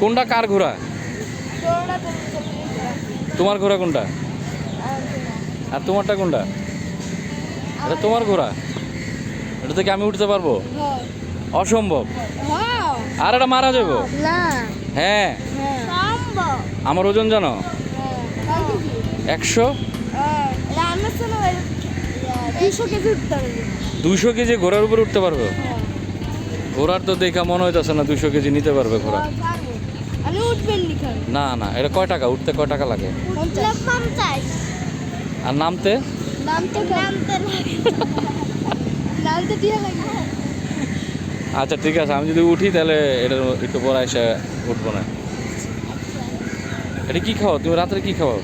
কোনটা কার ঘোড়া? তোমার ঘোড়া? কোনটা? আর তোমারটা কোনটা? এটা তোমার ঘোড়া? এটা থেকে আমি উঠতে পারব? অসম্ভব। হ্যাঁ আর এটা মারা যাব? হ্যাঁ। আমার ওজন জানো? হ্যাঁ। একশো? কেজি দুইশো কেজি ঘোড়ার উপর উঠতে পারবে? ঘোড়ার তো দেখা মনে হইতেছে না দুইশো কেজি নিতে পারবে ঘোড়া। না না এটা কয় টাকা? উঠতে কয় টাকা লাগে? আর নামতে? লাগে আচ্ছা ঠিক আছে আমি যদি উঠি তাহলে এটা একটু পরে এসে উঠবো না। এটা কি খাও? তুমি রাত্রে কি খাও?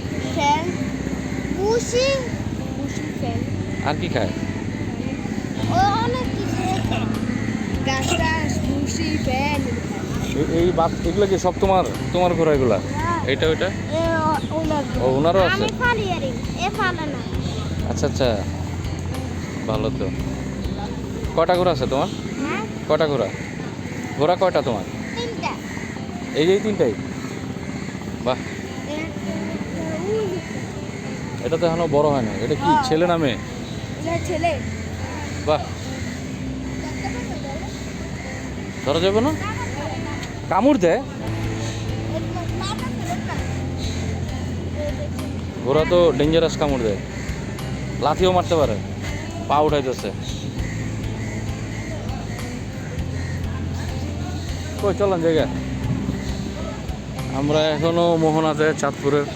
আর কি খায়? অনেক কিছু। গাছ টাছ পুষি ফ্যান। এই বাস এগুলো কি সব তোমার তোমার ঘোড়া এগুলা? এটা ওইটা? ও ওনারও আছে? আচ্ছা আচ্ছা। ভালো তো। কয়টা ঘোড়া আছে তোমার? হ্যাঁ? কয়টা ঘোড়া? ঘোড়া কয়টা তোমার? এই যে এই তিনটাই? বাহ। এটা তো এখনও বড় হয় না এটা কি হ্যাঁ। ছেলে না মেয়ে? ছেলে। বাহ। ধরা যাবে না? কামড় দেয় ঘোড়া তো ডেঞ্জারাস কামড় দেয়। লাথিও মারতে পারে। পা উঠাইতেছে। কই চলেন জায়গা আমরা এখনও মোহনাতে চাঁদপুরের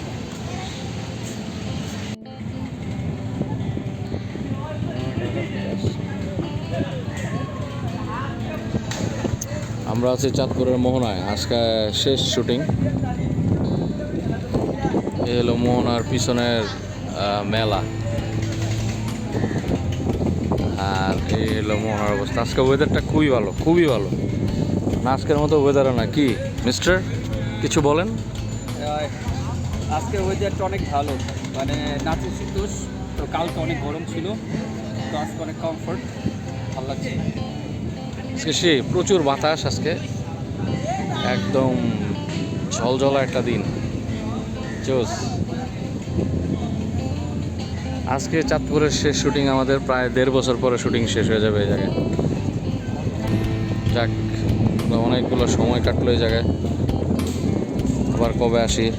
আমরা আছি চাঁদপুরের মোহনায়। আজকে শেষ শুটিং। এ হলো মোহনার পিছনের মেলা। আর এই হলো মোহনার অবস্থা। আজকে ওয়েদারটা খুবই ভালো খুবই ভালো। না, আজকের মতো ওয়েদারও না। কি মিস্টার কিছু বলেন? আজকের ওয়েদারটা অনেক ভালো। মানে নাচের শীতোষ তো কালকে অনেক গরম ছিল। তো আজকে অনেক কমফোর্ট ভালো লাগছে আজকে সে প্রচুর বাতাস আজকে। একদম ঝলঝলা একটা দিন। জোস। আজকে চাঁদপুরের শেষ শুটিং আমাদের প্রায় দেড় বছর পরে শুটিং শেষ হয়ে যাবে এই জায়গায়। যাক, অনেকগুলো সময় কাটলো এই জায়গায়। আবার কবে আসি?